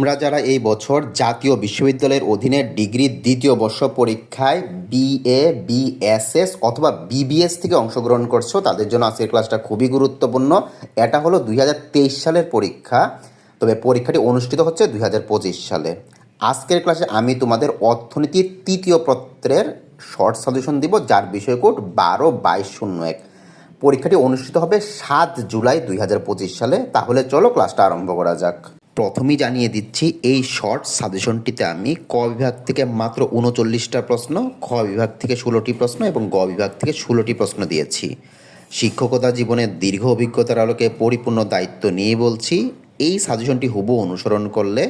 তোমরা যারা এই বছর জাতীয় বিশ্ববিদ্যালয়ের অধীনে ডিগ্রি দ্বিতীয় বর্ষ পরীক্ষায় বিএ বিএসএস অথবা বিবিএস থেকে অংশগ্রহণ করছ, তাদের জন্য আজকের ক্লাসটা খুবই গুরুত্বপূর্ণ। এটা হলো দুই হাজার তেইশ সালের পরীক্ষা, তবে পরীক্ষাটি অনুষ্ঠিত হচ্ছে দুই হাজার পঁচিশ সালে। আজকের ক্লাসে আমি তোমাদের অর্থনীতির তৃতীয় পত্রের শর্ট সাজেশন দিব, যার বিষয় কোড বারো বাইশ শূন্য এক। পরীক্ষাটি অনুষ্ঠিত হবে সাত জুলাই দুই হাজার পঁচিশ সালে। তাহলে চলো ক্লাসটা আরম্ভ করা যাক। প্রথমেই জানিয়ে দিচ্ছি, এই শর্ট সাজেশনটিতে আমি ক বিভাগ থেকে মাত্র উনচল্লিশটা প্রশ্ন, খ বিভাগ থেকে ষোলোটি প্রশ্ন এবং গ বিভাগ থেকে ষোলোটি প্রশ্ন দিয়েছি। শিক্ষকতা জীবনের দীর্ঘ অভিজ্ঞতার আলোকে পরিপূর্ণ দায়িত্ব নিয়ে বলছি, এই সাজেশনটি হুবু অনুসরণ করলে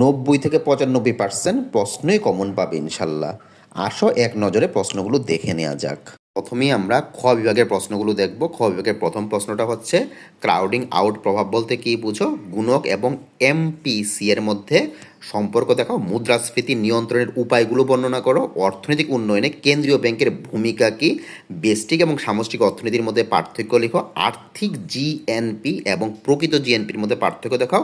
নব্বই থেকে পঁচানব্বই পার্সেন্ট প্রশ্নই কমন পাবে ইনশাল্লাহ। আসো এক নজরে প্রশ্নগুলো দেখে নেওয়া যাক। প্রথমেই আমরা খ বিভাগের প্রশ্নগুলো দেখব। খ বিভাগের প্রথম প্রশ্নটা হচ্ছে ক্রাউডিং আউট প্রভাব বলতে কী বুঝো? গুণক এবং এমপিসি এর মধ্যে সম্পর্ক দেখাও, মুদ্রাস্ফীতি নিয়ন্ত্রণের উপায়গুলো বর্ণনা করো, অর্থনৈতিক উন্নয়নে কেন্দ্রীয় ব্যাংকের ভূমিকা কি বেস্টিক এবং সামষ্টিক অর্থনীতির মধ্যে পার্থক্য লিখো, আর্থিক জিএনপি এবং প্রকৃত জিএনপির মধ্যে পার্থক্য দেখাও,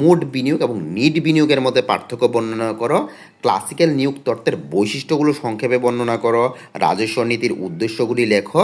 মোট বিনিয়োগ এবং নিট বিনিয়োগের মধ্যে পার্থক্য বর্ণনা করো, ক্লাসিক্যাল নিয়োগ তত্ত্বের বৈশিষ্ট্যগুলো সংক্ষেপে বর্ণনা করো, রাজস্ব নীতির উদ্দেশ্যগুলি লেখো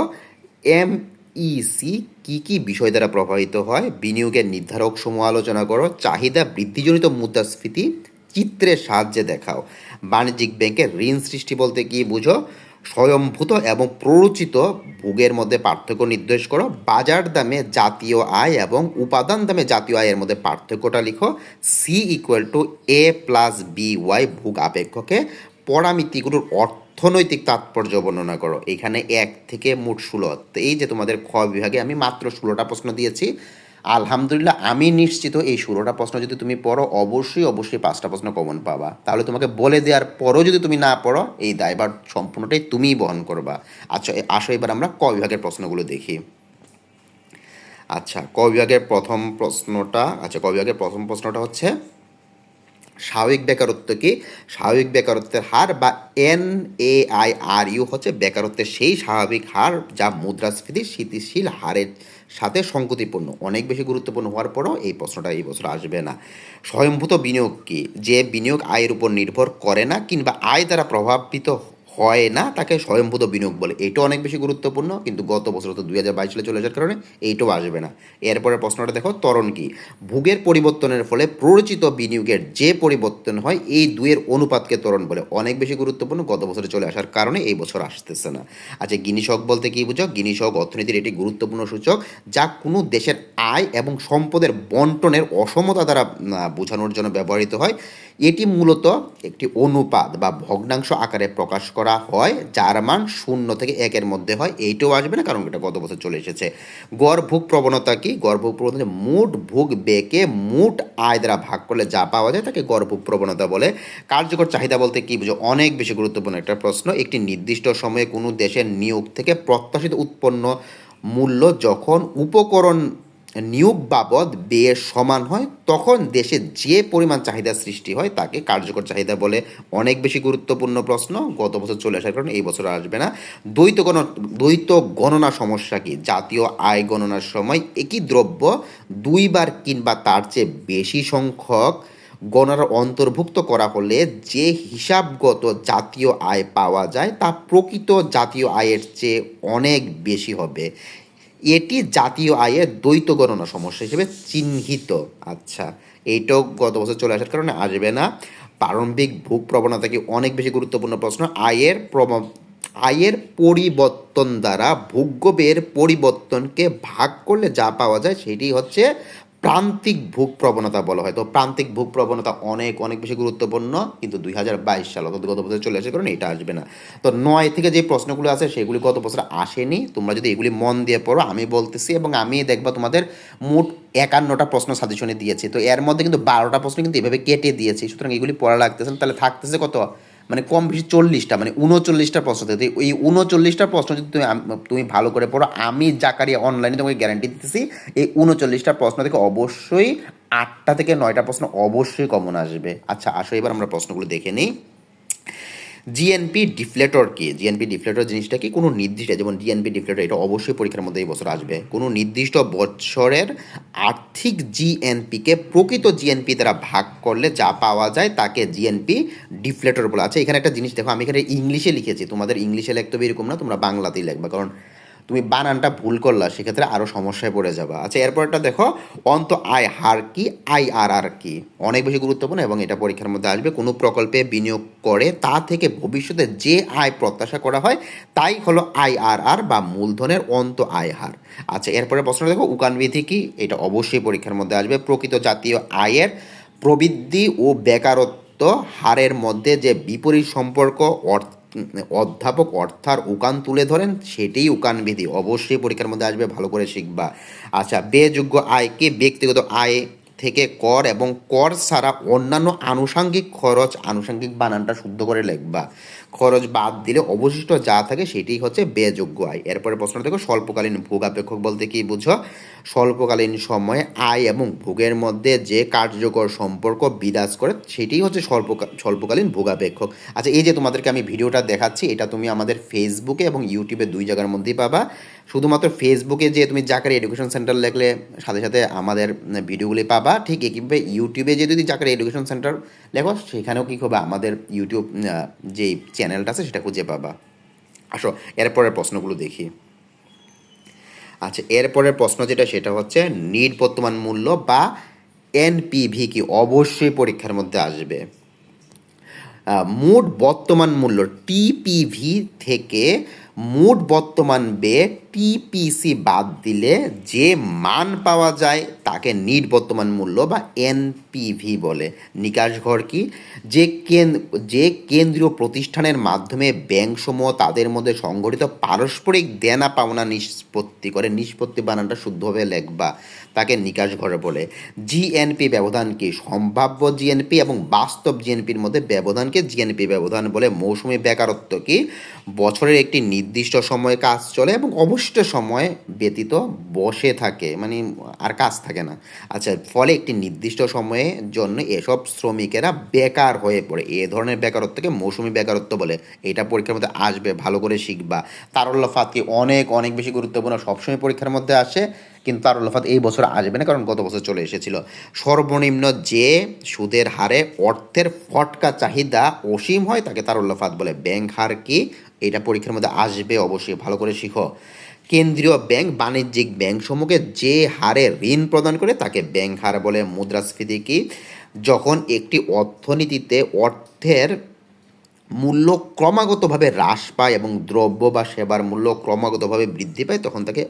এম ইসি কি কি বিষয় দ্বারা প্রভাবিত হয়? বিনিয়োগের নির্ধারক সমূহ আলোচনা করো। চাহিদা বৃদ্ধিজনিত মুদ্রাস্ফীতি, চিত্রের সাহায্যে দেখাও। বাণিজ্যিক ব্যাংকের ঋণ সৃষ্টি বলতে কি বুঝো? স্বয়ংভূত এবং প্ররোচিত ভোগের মধ্যে পার্থক্য নির্দেশ করো। বাজার দামে জাতীয় আয় এবং উপাদান দামে জাতীয় আয়ের মধ্যে পার্থক্যটা লিখো। C equal to A plus B Y ভোগ আপেক্ষকে পরামিতিগুলোর অর্থনৈতিক তাৎপর্য বর্ণনা করো। এখানে এক থেকে মোট ষোলো। এই যে তোমাদের খ বিভাগে আমি মাত্র ষোলোটা প্রশ্ন দিয়েছি। আলহামদুলিল্লাহ, আমি নিশ্চিত এই ষোলোটা প্রশ্ন যদি তুমি পড়ো, অবশ্যই অবশ্যই পাঁচটা প্রশ্ন কমন পাবা। তাহলে তোমাকে বলে দেওয়ার পরও যদি তুমি না পড়ো, এই দায়বার সম্পূর্ণটাই তুমিই বহন করবা। আচ্ছা আসো এবার আমরা ক বিভাগের প্রশ্নগুলো দেখি। আচ্ছা ক বিভাগের প্রথম প্রশ্নটা আচ্ছা ক বিভাগের প্রথম প্রশ্নটা হচ্ছে স্বাভাবিক বেকারত্ব কি? স্বাভাবিক বেকারত্বের হার বা N A I R U হচ্ছে বেকারত্বের সেই স্বাভাবিক হার যা মুদ্রাস্ফীতি স্থিতিশীল হারের সাথে সংগতিপূর্ণ। অনেক বেশি গুরুত্বপূর্ণ হওয়ার পরও এই প্রশ্নটা এই বছর আসবে না। স্বয়ংভূত বিনিয়োগ কি? যে বিনিয়োগ আয়ের উপর নির্ভর করে না কিংবা আয় দ্বারা প্রভাবিত হয় না, তাকে স্বয়ংভূত বিনিয়োগ বলে। এটাও অনেক বেশি গুরুত্বপূর্ণ, কিন্তু গত বছর তো দুই হাজার বাইশ সালে চলে আসার কারণে এইটাও আসবে না। এরপরে প্রশ্নটা দেখো তরণ কি? ভোগের পরিবর্তনের ফলে প্ররোচিত বিনিয়োগের যে পরিবর্তন হয়, এই দুয়ের অনুপাতকে ত্বরণ বলে। অনেক বেশি গুরুত্বপূর্ণ, গত বছরে চলে আসার কারণে এই বছর আসতেছে না। আচ্ছা গিনিশক বলতে কি বুঝো? গিনিশক অর্থনীতির এটি গুরুত্বপূর্ণ সূচক, যা কোনো দেশের আয় এবং সম্পদের বন্টনের অসমতা দ্বারা বোঝানোর জন্য ব্যবহৃত হয়। এটি মূলত একটি অনুপাত বা ভগ্নাংশ আকারে প্রকাশ করা হয়, যার মান শূন্য থেকে একের মধ্যে হয়। এইটাও আসবে না, কারণ এটা গত বছর চলে এসেছে। গড় ভোগ প্রবণতা কি? গড় ভোগ প্রবণতা মোট ভোগ বেকে মোট আয় দ্বারা ভাগ করলে যা পাওয়া যায় তাকে গড় ভোগ প্রবণতা বলে। কার্যকর চাহিদা বলতে কি বুঝো? অনেক বেশি গুরুত্বপূর্ণ একটা প্রশ্ন। একটি নির্দিষ্ট সময়ে কোনো দেশের নিয়োগ থেকে প্রত্যাশিত উৎপন্ন মূল্য যখন উপকরণ নিয়োগ বাবদ ব্যয়ের সমান হয়, তখন দেশে যে পরিমাণ চাহিদা সৃষ্টি হয় তাকে কার্যকর চাহিদা বলে। অনেক বেশি গুরুত্বপূর্ণ প্রশ্ন, গত বছর চলে আসার কারণে এই বছর আসবে না। দ্বৈত গণ, দ্বৈত গণনা সমস্যা কি? জাতীয় আয় গণনার সময় একই দ্রব্য দুইবার কিংবা তার চেয়ে বেশি সংখ্যক গণনার অন্তর্ভুক্ত করা হলে যে হিসাবগত জাতীয় আয় পাওয়া যায় তা প্রকৃত জাতীয় আয়ের চেয়ে অনেক বেশি হবে। এটি জাতীয় আয়ের দ্বৈত গণনা সমস্যা হিসেবে চিহ্নিত। আচ্ছা এইটাও গত বছর চলে আসার কারণে আসবে না। প্রারম্ভিক ভোগ প্রবণতাকে অনেক বেশি গুরুত্বপূর্ণ প্রশ্ন। আয়ের আয়ের পরিবর্তন দ্বারা ভোগ্য ব্যয়ের পরিবর্তনকে ভাগ করলে যা পাওয়া যায় সেটি হচ্ছে প্রান্তিক ভোগ প্রবণতা বলা হয়। তো প্রান্তিক ভোগ প্রবণতা অনেক অনেক বেশি গুরুত্বপূর্ণ, কিন্তু দুই হাজার বাইশ সাল, অর্থাৎ গত বছর চলে আসার কারণে এটা আসবে না। তো নয় থেকে যে প্রশ্নগুলো আছে, সেগুলি গত বছর আসেনি। তোমরা যদি এগুলি মন দিয়ে পড়ো, আমি বলতেছি এবং আমি দেখবা তোমাদের মোট একান্নটা প্রশ্ন সাজেশনে দিয়েছি। তো এর মধ্যে কিন্তু বারোটা প্রশ্ন কিন্তু এভাবে কেটে দিয়েছি। সুতরাং এগুলি পড়া লাগতেছে তাহলে থাকতেছে কত? মানে কম বেশি চল্লিশটা মানে উনচল্লিশটা প্রশ্ন থাকে। এই উনচল্লিশটা প্রশ্ন যদি তুমি তুমি ভালো করে পড়ো, আমি জাকারিয়া অনলাইনে তোমাকে গ্যারান্টি দিতেছি, এই উনচল্লিশটা প্রশ্ন থেকে অবশ্যই আটটা থেকে নয়টা প্রশ্ন অবশ্যই কমন আসবে। আচ্ছা আসো, এবার আমরা প্রশ্নগুলো দেখে নিই। জিএনপি ডিফ্লেটর কি? জিএনপি ডিফ্লেটর জিনিসটা কি? কোনো নির্দিষ্ট, যেমন জিএনপি ডিফ্লেটর এটা অবশ্যই পরীক্ষার মধ্যে এই বছর আসবে। কোনো নির্দিষ্ট বছরের আর্থিক জিএনপিকে প্রকৃত জিএনপি দ্বারা ভাগ করলে যা পাওয়া যায় তাকে জিএনপি ডিফ্লেটর বলা আছে। এখানে একটা জিনিস দেখো, আমি এখানে ইংলিশে লিখেছি। তোমাদের ইংলিশে লিখতে হবে এরকম না, তোমরা বাংলাতেই লিখবা। কারণ তুমি বানানটা ভুল করলা, সেক্ষেত্রে আরও সমস্যায় পড়ে যাবা। আচ্ছা এরপরটা দেখো, অন্ত আয় হার কি, আই আর আর কি? অনেক বেশি গুরুত্বপূর্ণ এবং এটা পরীক্ষার মধ্যে আসবে। কোনো প্রকল্পে বিনিয়োগ করে তা থেকে ভবিষ্যতে যে আয় প্রত্যাশা করা হয়, তাই হলো আই আর আর বা মূলধনের অন্ত আয় হার। আচ্ছা এরপরে প্রশ্ন দেখো উকানবিধি কি? এটা অবশ্যই পরীক্ষার মধ্যে আসবে। প্রকৃত জাতীয় আয়ের প্রবৃদ্ধি ও বেকারত্ব হারের মধ্যে যে বিপরীত সম্পর্ক, অর্থ অধ্যাপক অর্থার উকান তুলে ধরেন, সেটাই উকান বিধি। অবশ্যই পরীক্ষার মধ্যে আসবে, ভালো করে শিখবা। আচ্ছা বেযোগ্য আয়কে ব্যক্তিগত আয় থেকে কর এবং কর ছাড়া অন্যান্য আনুষাঙ্গিক খরচ, আনুষাঙ্গিক বানানটা শুদ্ধ করে লিখবা। খরচ বাদ দিলে অবশিষ্ট যা থাকে সেটি হচ্ছে ব্যয়যোগ্য আয়। এরপরে প্রশ্ন দেখো, স্বল্পকালীন ভোগ আপেক্ষক বলতে কি বুঝো? স্বল্পকালীন সময়ে আয় এবং ভোগের মধ্যে যে কার্যকর সম্পর্ক বিরাজ করে সেটি হচ্ছে স্বল্প, স্বল্পকালীন ভোগাপেক্ষক। আচ্ছা এই যে তোমাদেরকে আমি ভিডিওটা দেখাচ্ছি, এটা তুমি আমাদের ফেসবুকে এবং ইউটিউবে দুই জায়গার মধ্যেই পাবা। শুধুমাত্র ফেসবুকে যে তুমি জাকারি এডুকেশন সেন্টার লেখলে, সাথে সাথে আমাদের ভিডিওগুলি পাবা, ঠিক একইভাবে ইউটিউবে যে যদি জাকারি এডুকেশন সেন্টার লেখো, সেখানেও কী হবে আমাদের ইউটিউব যে চ্যানেলটা আছে, সেটা খুঁজে পাবা। আসো, এরপরের প্রশ্নগুলো দেখি। আচ্ছা এরপরের প্রশ্ন যেটা, সেটা হচ্ছে নিট বর্তমান মূল্য বা এনপিভি কি অবশ্যই পরীক্ষার মধ্যে আসবে? মোট বর্তমান মূল্য টিপিভি থেকে মোট বর্তমান ব্যয় টিপিসি বাদ দিলে যে মান পাওয়া যায় তাকে নিট বর্তমান মূল্য বা এনপিভি বলে। নিকাশ ঘর কি? যে যে কেন্দ্রীয় প্রতিষ্ঠানের মাধ্যমে ব্যাংকসমূহ তাদের মধ্যে সংগঠিত পারস্পরিক দেনা পাওনা নিষ্পত্তি করে, নিষ্পত্তি বানানটা শুদ্ধভাবে লেখবা তাকে নিকাশ ঘরে বলে। জিএনপি ব্যবধান কি? সম্ভাব্য জিএনপি এবং বাস্তব জিএনপির মধ্যে ব্যবধানকে জিএনপি ব্যবধান বলে মৌসুমি বেকারত্ব কি? বছরের একটি নির্দিষ্ট সময়ে কাজ চলে এবং অবশিষ্ট সময় ব্যতীত বসে থাকে মানে আর কাজ থাকে না। আচ্ছা ফলে একটি নির্দিষ্ট সময়ের জন্য এসব শ্রমিকেরা বেকার হয়ে পড়ে। এ ধরনের বেকারত্বকে মৌসুমি বেকারত্ব বলে। এটা পরীক্ষার মধ্যে আসবে, ভালো করে শিখবা। তারল্লাফাত কি অনেক অনেক বেশি গুরুত্বপূর্ণ? সবসময় পরীক্ষার মধ্যে আসে, কিন্তু তারল্লাফাত এই বছর আসবে না, কারণ গত বছর চলে এসেছিল। সর্বনিম্ন যে সুদের হারে অর্থের ফটকা চাহিদা অসীম হয়, তাকে তারল্লাফাত বলে। ব্যাংক হার কি এটা পরীক্ষার মধ্যে আসবে, অবশ্যই ভালো করে শিখো। কেন্দ্রীয় ব্যাংক বাণিজ্যিক ব্যাংকসমূহকে যে হারে ঋণ প্রদান করে তাকে ব্যাংক হার বলে। মুদ্রাস্ফীতি কি? যখন একটি অর্থনীতিতে অর্থের মূল্য ক্রমাগতভাবে হ্রাস পায় এবং দ্রব্য বা সেবার মূল্য ক্রমাগতভাবে বৃদ্ধি পায়, তখন তাকে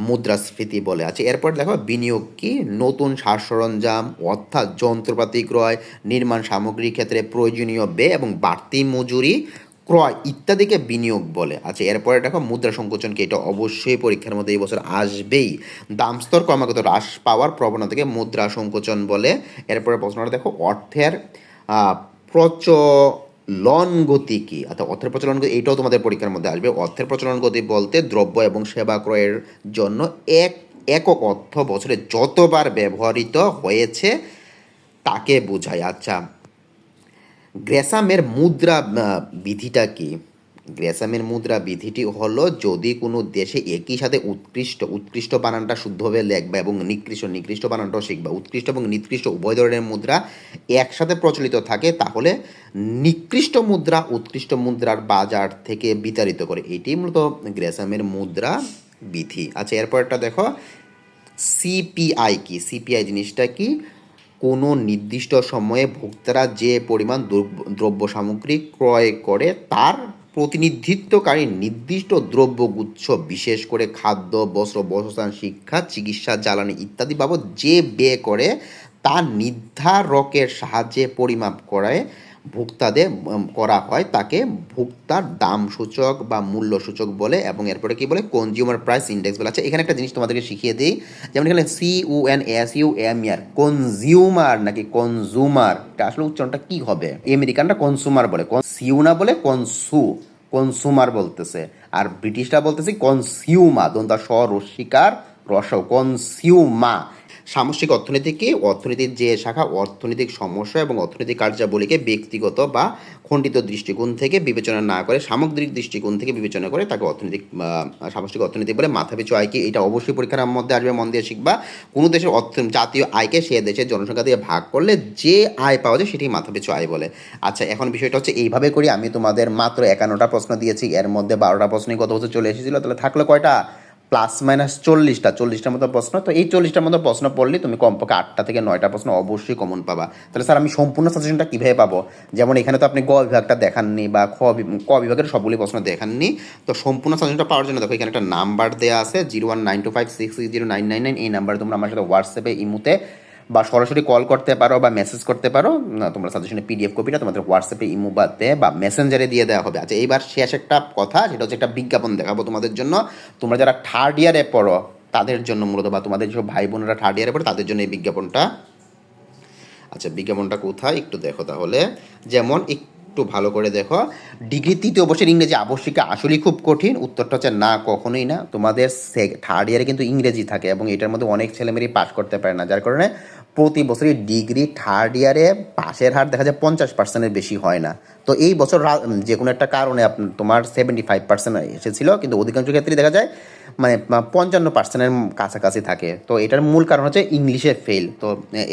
মুদ্রাস্ফীতি বলে। আছে এরপর দেখো, বিনিয়োগ কি? নতুন সাজ সরঞ্জাম, অর্থাৎ যন্ত্রপাতি ক্রয়, নির্মাণ সামগ্রীর ক্ষেত্রে প্রয়োজনীয় ব্যয় এবং বাড়তি মজুরি ক্রয় ইত্যাদিকে বিনিয়োগ বলে। আচ্ছা এরপরে দেখো, মুদ্রা সংকোচনকে এটা অবশ্যই পরীক্ষার মধ্যে এই বছর আসবেই। দামস্তর ক্রমাগত হ্রাস পাওয়ার প্রবণতাকে মুদ্রা সংকোচন বলে। এরপরে প্রশ্নটা দেখো, অর্থের প্রচলন গতি কি? অর্থাৎ অর্থের প্রচলন গতি, এটাও তোমাদের পরীক্ষার মধ্যে আসবে। অর্থের প্রচলন গতি বলতে দ্রব্য এবং সেবা ক্রয়ের জন্য এক, একক অর্থ বছরে যতবার ব্যবহৃত হয়েছে, তাকে বোঝায়। আচ্ছা গ্রেসামের মুদ্রা বিধিটা কি? গ্রেসামের মুদ্রা বিধিটি হলো যদি কোনো দেশে একই সাথে উৎকৃষ্ট উৎকৃষ্ট বানানটা শুদ্ধভাবে লেখবা এবং নিকৃষ্ট নিকৃষ্ট বানানটাও শিখবা, উৎকৃষ্ট এবং নিকৃষ্ট উভয় ধরনের মুদ্রা একসাথে প্রচলিত থাকে, তাহলে নিকৃষ্ট মুদ্রা উৎকৃষ্ট মুদ্রার বাজার থেকে বিতাড়িত করে। এটি মূলত গ্রেসামের মুদ্রা বিধি। আচ্ছা এরপরটা দেখো সিপিআই কি? সিপিআই জিনিসটা কি? কোনো নির্দিষ্ট সময়ে ভোক্তারা যে পরিমাণ দ্রব্য সামগ্রী ক্রয় করে তার প্রতিনিধিত্বকারী নির্দিষ্ট দ্রব্যগুচ্ছ, বিশেষ করে খাদ্য, বস্ত্র, বসস্থান, শিক্ষা, চিকিৎসা, জ্বালানি ইত্যাদি বাবদ যে ব্যয় করে তা নির্ধারকের সাহায্যে পরিমাপ করায় ভোক্তাদের করা হয় তাকে ভোক্তার দাম সূচক বা মূল্য সূচক বলে এবং এরপরে কি বলে? কনজিউমার প্রাইস ইন্ডেক্স বলে। আচ্ছা এখানে একটা জিনিস তোমাদেরকে শিখিয়ে দিই। যেমন এখানে C U N S U M ইয়ার কনজিউমার নাকি কনজুমার এটা আসলে উচ্চারণটা কি হবে? আমেরিকানরা কনসুমার বলে। সিউ না বলে কনসু কনসুমার বলতেছে। আর ব্রিটিশরা বলতেছে কনসিউমা দন্তা স রস্বীকার রস কনসিউমা সামষ্টিক অর্থনীতি কি অর্থনীতির যে শাখা, অর্থনৈতিক সমস্যা এবং অর্থনৈতিক কার্যাবলীকে ব্যক্তিগত বা খণ্ডিত দৃষ্টিকোণ থেকে বিবেচনা না করে, সামগ্রিক দৃষ্টিকোণ থেকে বিবেচনা করে তাকে অর্থনৈতিক সামষ্টিক অর্থনীতি বলে মাথাপিছু আয় কি? এটা অবশ্যই পরীক্ষার মধ্যে আসবে, মন দিয়ে শিখবা। কোনো দেশের অর্থ, জাতীয় আয়কে সে দেশের জনসংখ্যা দিয়ে ভাগ করলে যে আয় পাওয়া যায় সেটি মাথাপিছু আয় বলে। আচ্ছা এখন বিষয়টা হচ্ছে এইভাবে করি, আমি তোমাদের মাত্র একান্নটা প্রশ্ন দিয়েছি, এর মধ্যে বারোটা প্রশ্নই গত বছর চলে এসেছিল, তাহলে থাকল কয়টা? প্লাস মাইনাস চল্লিশটা, চল্লিশটার মতো প্রশ্ন। তো এই চল্লিশটার মতো প্রশ্ন পড়লে তুমি কমপক্ষে আটটা থেকে নয়টা প্রশ্ন অবশ্যই কমন পাবা। তাহলে স্যার আমি সম্পূর্ণ সাজেশনটা কীভাবে পাবো? যেমন এখানে তো আপনি গ বিভাগটা দেখাননি বা খ ক বিভাগের সবগুলি প্রশ্ন দেখাননি। তো সম্পূর্ণ সাজেশনটা পাওয়ার জন্য দেখো, এখানে একটা নাম্বার দেওয়া আছে zero one nine two five six six zero nine nine nine এই নাম্বারে তোমরা আমার সাথে হোয়াটসঅ্যাপে ইমুতে বা সরাসরি কল করতে পারো বা মেসেজ করতে পারো না, তোমরা সাজেশনে পিডিএফ কপিটা তোমাদের হোয়াটসঅ্যাপে ইমো বাতে বা মেসেঞ্জারে দিয়ে দেওয়া হবে। আচ্ছা এইবার শেষ একটা কথা সেটা হচ্ছে একটা বিজ্ঞাপন দেখাবো তোমাদের জন্য। তোমরা যারা থার্ড ইয়ারে পড়ো তাদের জন্য মূলত বা তোমাদের যেসব ভাই বোনেরা থার্ড ইয়ারে পড়ে তাদের জন্য এই বিজ্ঞাপনটা। আচ্ছা বিজ্ঞাপনটা কোথায়? একটু দেখো তাহলে। যেমন একটু ভালো করে দেখো। ডিগ্রি তৃতীয় বর্ষের ইংরেজি আবশ্যিক আসলেই খুব কঠিন। উত্তরটা হচ্ছে না, কখনোই না। তোমাদের থার্ড ইয়ারে কিন্তু ইংরেজি থাকে এবং এটার মধ্যে অনেক ছেলেমেয়েরই পাশ করতে পারে না। যার কারণে প্রতি বছরই ডিগ্রি থার্ড ইয়ারে পাশের হার দেখা যায় পঞ্চাশ পার্সেন্টের বেশি হয় না। তো এই বছর যে কোনো একটা কারণে তোমার সেভেন্টি ফাইভ পার্সেন্ট এসেছিল, কিন্তু অধিকাংশ ক্ষেত্রেই দেখা যায় মানে পঞ্চান্ন পার্সেন্টের কাছাকাছি থাকে। তো এটার মূল কারণ হচ্ছে ইংলিশে ফেল তো,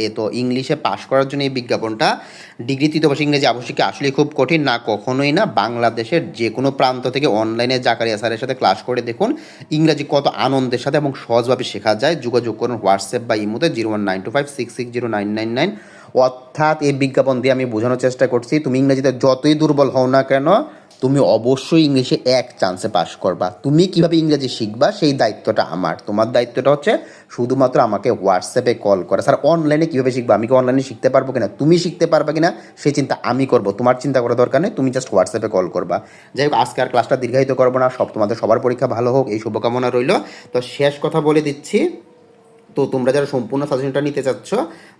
এ তো ইংলিশে পাশ করার জন্য এই বিজ্ঞাপনটা ডিগ্রি তৃতীয় ইংরেজি আবশ্যিক আসলে খুব কঠিন। না, কখনোই না। বাংলাদেশের যে কোনো প্রান্ত থেকে অনলাইনে জাকারিয়া স্যারের সাথে ক্লাস করে দেখুন, ইংরাজি কত আনন্দের সাথে এবং সহজভাবে শেখা যায়। যোগাযোগ করুন হোয়াটসঅ্যাপ বা ইমোতে zero one nine two five six six zero nine nine nine. অর্থাৎ এই বিজ্ঞাপন দিয়ে আমি বোঝানোর চেষ্টা করছি, তুমি ইংরেজিতে যতই দুর্বল হও না কেন তুমি অবশ্যই ইংলিশে এক চান্সে পাস করবা। তুমি কীভাবে ইংরেজি শিখবা সেই দায়িত্বটা আমার। তোমার দায়িত্বটা হচ্ছে শুধুমাত্র আমাকে হোয়াটসঅ্যাপে কল করা। স্যার অনলাইনে কীভাবে শিখবা? আমি কি অনলাইনে শিখতে পারব কিনা? তুমি শিখতে পারবে কিনা? সেই চিন্তা আমি করব। তোমার চিন্তা করা দরকার নেই, তুমি জাস্ট হোয়াটসঅ্যাপে কল করবা। যাই হোক, আজকে আর ক্লাসটা দীর্ঘায়িত করব না। সব তোমাদের সবার পরীক্ষা ভালো হোক, এই শুভকামনা রইল। তো শেষ কথা বলে দিচ্ছি। তো তোমরা যারা সম্পূর্ণ সাজেশনটা নিতে চাচ্ছ,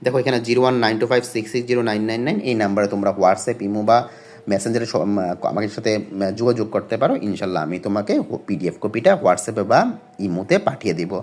দেখো এখানে zero one nine two five six six zero nine nine nine এই নাম্বারে তোমরা হোয়াটসঅ্যাপ ইমো বা মেসেঞ্জারে আমাদের সাথে যোগাযোগ করতে পারো। ইনশাল্লাহ আমি তোমাকে পিডিএফ কপিটা হোয়াটসঅ্যাপে বা ইমোতে পাঠিয়ে দিব।